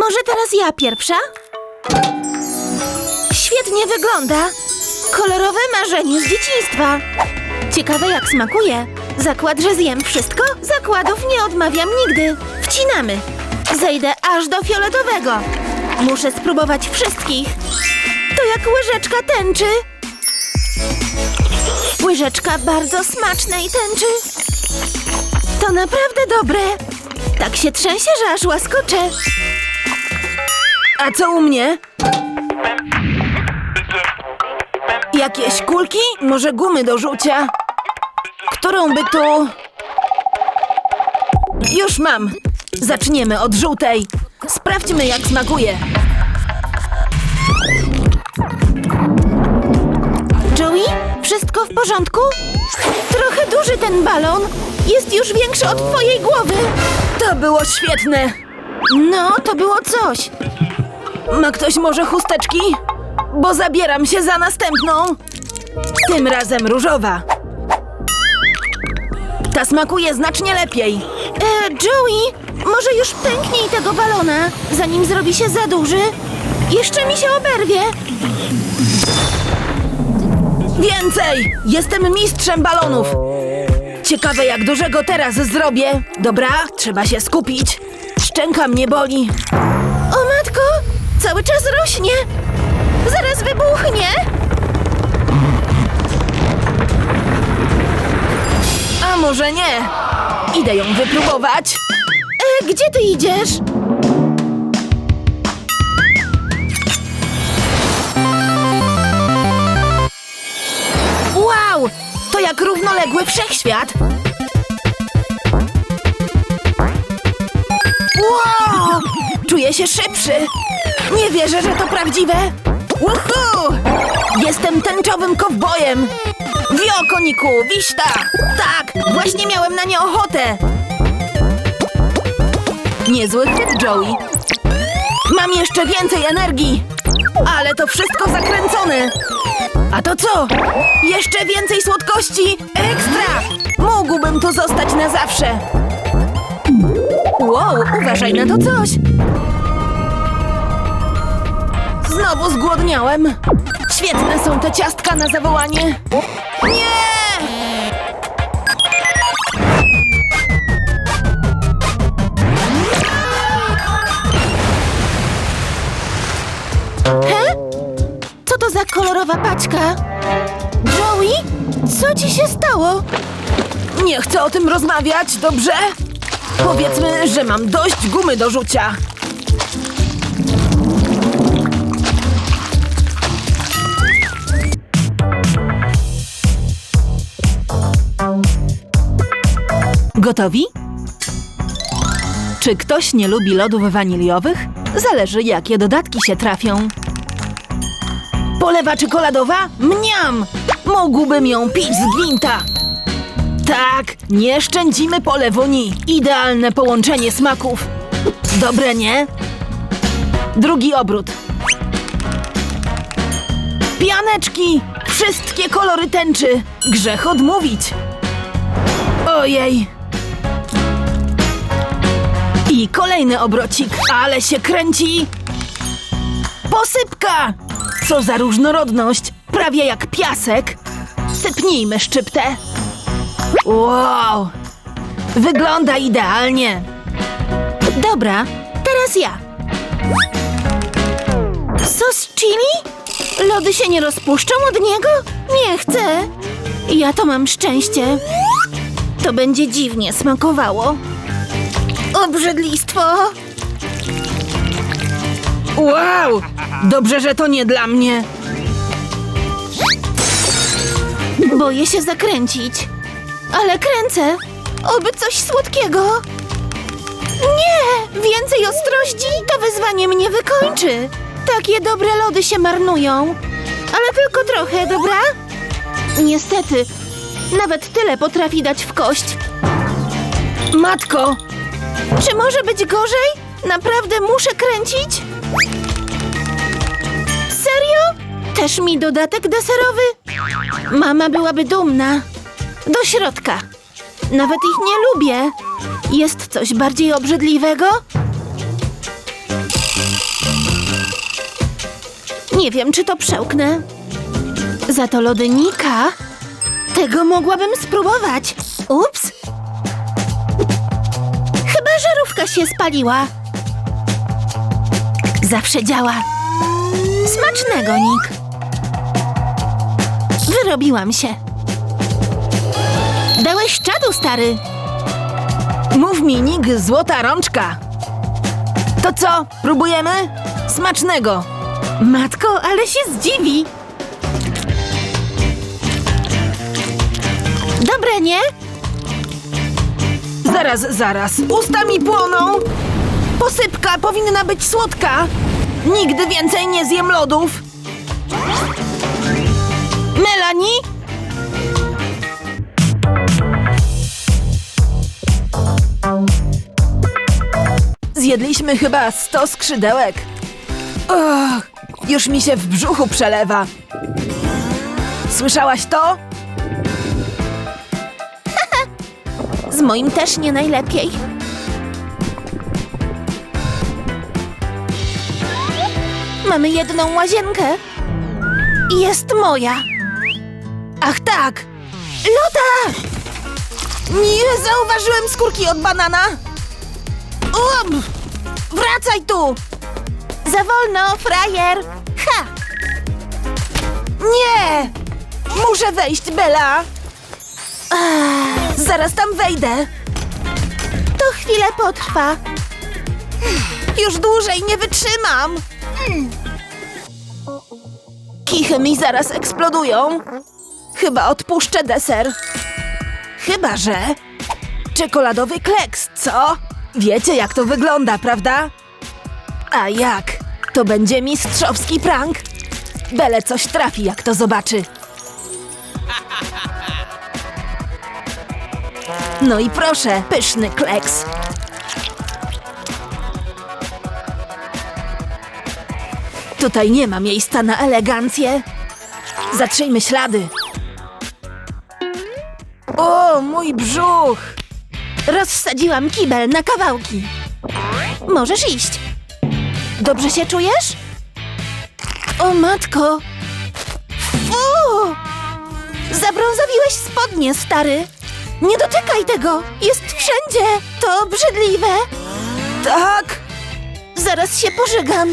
Może teraz ja pierwsza? Świetnie wygląda. Kolorowe marzenie z dzieciństwa. Ciekawe jak smakuje. Zakład, że zjem wszystko? Zakładów nie odmawiam nigdy. Wcinamy. Zejdę aż do fioletowego. Muszę spróbować wszystkich. To jak łyżeczka tęczy. Łyżeczka bardzo smacznej tęczy. To naprawdę dobre. Tak się trzęsie, że aż łaskocze. A co u mnie? Jakieś kulki? Może gumy do rzucia? Którą by tu... Już mam. Zaczniemy od żółtej. Sprawdźmy, jak smakuje. Joey, wszystko w porządku? Trochę duży ten balon. Jest już większy od twojej głowy. To było świetne. No, to było coś. Ma ktoś może chusteczki? Bo zabieram się za następną. Tym razem różowa. Ta smakuje znacznie lepiej. E, Joey, może już pęknij tego balona, zanim zrobi się za duży? Jeszcze mi się oberwie. Więcej! Jestem mistrzem balonów. Ciekawe, jak dużego teraz zrobię. Dobra, trzeba się skupić. Szczęka mnie boli. Cały czas rośnie. Zaraz wybuchnie. A może nie? Idę ją wypróbować. E, gdzie ty idziesz? Wow! To jak równoległy wszechświat. Wow! Czuję się szybszy. Nie wierzę, że to prawdziwe. Uhu! Jestem tęczowym kowbojem. Wio, koniku, wiśta! Tak, właśnie miałem na nie ochotę. Niezły chwyt, Joey. Mam jeszcze więcej energii. Ale to wszystko zakręcone. A to co? Jeszcze więcej słodkości? Ekstra! Mógłbym tu zostać na zawsze. Wow, uważaj na to coś. Znowu zgłodniałem. Świetne są te ciastka na zawołanie. Nie! He? Co to za kolorowa paczka? Joey, co ci się stało? Nie chcę o tym rozmawiać, dobrze? Powiedzmy, że mam dość gumy do rzucia. Gotowi? Czy ktoś nie lubi lodów waniliowych? Zależy, jakie dodatki się trafią. Polewa czekoladowa? Mniam! Mógłbym ją pić z gwinta. Tak, nie szczędzimy polewuni. Idealne połączenie smaków. Dobre, nie? Drugi obrót. Pianeczki! Wszystkie kolory tęczy. Grzech odmówić. Ojej. Kolejny obrocik, ale się kręci. Posypka! Co za różnorodność! Prawie jak piasek. Sypnijmy szczyptę. Wow! Wygląda idealnie. Dobra, teraz ja. Sos chili? Lody się nie rozpuszczą od niego? Nie chcę. Ja to mam szczęście. To będzie dziwnie smakowało. Obrzydlistwo. Wow! Dobrze, że to nie dla mnie. Boję się zakręcić. Ale kręcę. Oby coś słodkiego. Nie! Więcej ostrości to wyzwanie mnie wykończy. Takie dobre lody się marnują. Ale tylko trochę, dobra? Niestety, nawet tyle potrafi dać w kość. Matko! Czy może być gorzej? Naprawdę muszę kręcić? Serio? Też mi dodatek deserowy? Mama byłaby dumna. Do środka. Nawet ich nie lubię. Jest coś bardziej obrzydliwego? Nie wiem, czy to przełknę. Za to lodynika. Tego mogłabym spróbować. Ups. Się spaliła. Zawsze działa. Smacznego, Nick. Wyrobiłam się. Dałeś czadu, stary. Mów mi, Nick, złota rączka. To co, próbujemy? Smacznego. Matko, ale się zdziwi. Dobre, nie? Zaraz, zaraz. Usta mi płoną. Posypka powinna być słodka. Nigdy więcej nie zjem lodów. Melanie? Zjedliśmy chyba 100 skrzydełek. Och, już mi się w brzuchu przelewa. Słyszałaś to? Z moim też nie najlepiej. Mamy jedną łazienkę. I Jest moja. Ach tak! Loda! Nie zauważyłem skórki od banana. Um, wracaj tu! Za wolno, frajer! Ha! Nie! Muszę wejść, Bela. Zaraz tam wejdę. To chwilę potrwa. Już dłużej nie wytrzymam. Kichy mi zaraz eksplodują. Chyba odpuszczę deser. Chyba, że... Czekoladowy kleks, co? Wiecie, jak to wygląda, prawda? A jak? To będzie mistrzowski prank. Bele coś trafi, jak to zobaczy. No i proszę, pyszny kleks. Tutaj nie ma miejsca na elegancję. Zatrzyjmy ślady. O, mój brzuch! Rozsadziłam kibel na kawałki. Możesz iść. Dobrze się czujesz? O matko! Fu! Zabrązowiłeś spodnie, stary. Nie dotykaj tego! Jest wszędzie! To obrzydliwe! Tak! Zaraz się pożygam.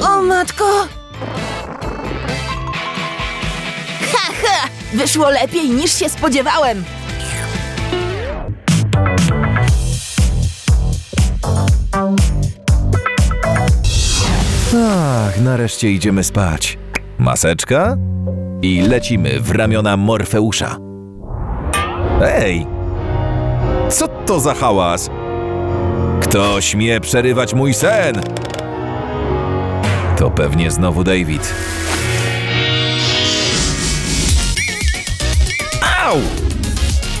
O, matko! Ha, ha! Wyszło lepiej niż się spodziewałem. Ach, nareszcie idziemy spać. Maseczka? I lecimy w ramiona Morfeusza. Ej! Co to za hałas? Kto śmie przerywać mój sen? To pewnie znowu David. Au!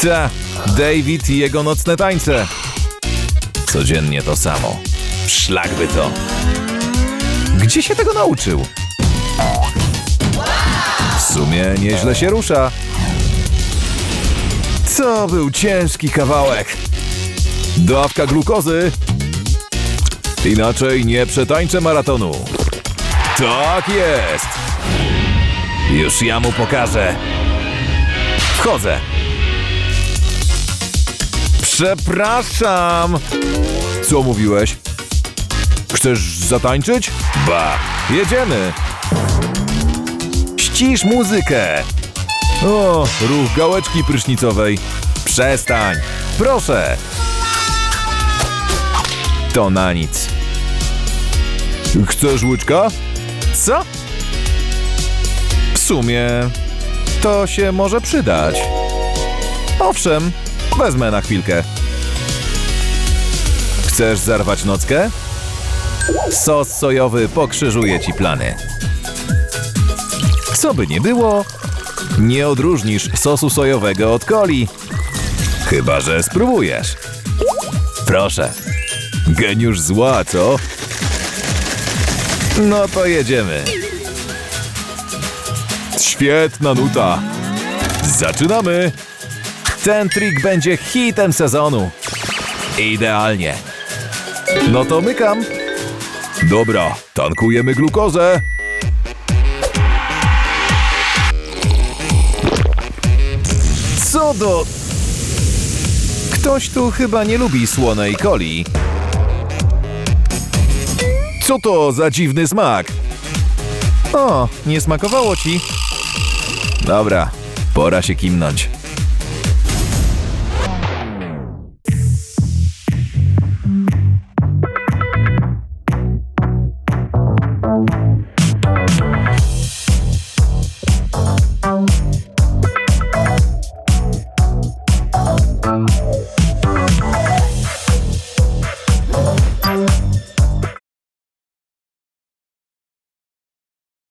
Ta, David i jego nocne tańce. Codziennie to samo. Szlak by to. Gdzie się tego nauczył? W sumie nieźle się rusza. To był ciężki kawałek. Dawka glukozy. Inaczej nie przetańczę maratonu. Tak jest. Już ja mu pokażę. Wchodzę. Przepraszam. Co mówiłeś? Chcesz zatańczyć? Ba, jedziemy! Ścisz muzykę! O, ruch gałeczki prysznicowej. Przestań! Proszę! To na nic. Chcesz łyczka? Co? W sumie to się może przydać. Owszem, wezmę na chwilkę. Chcesz zarwać nockę? Sos sojowy pokrzyżuje ci plany. Co by nie było, nie odróżnisz sosu sojowego od coli. Chyba, że spróbujesz. Proszę. Geniusz zła, co? No to jedziemy. Świetna nuta. Zaczynamy. Ten trik będzie hitem sezonu. Idealnie. No to mykam. Dobra, tankujemy glukozę. Co do... Ktoś tu chyba nie lubi słonej coli. Co to za dziwny smak? O, nie smakowało ci? Dobra, pora się kimnąć.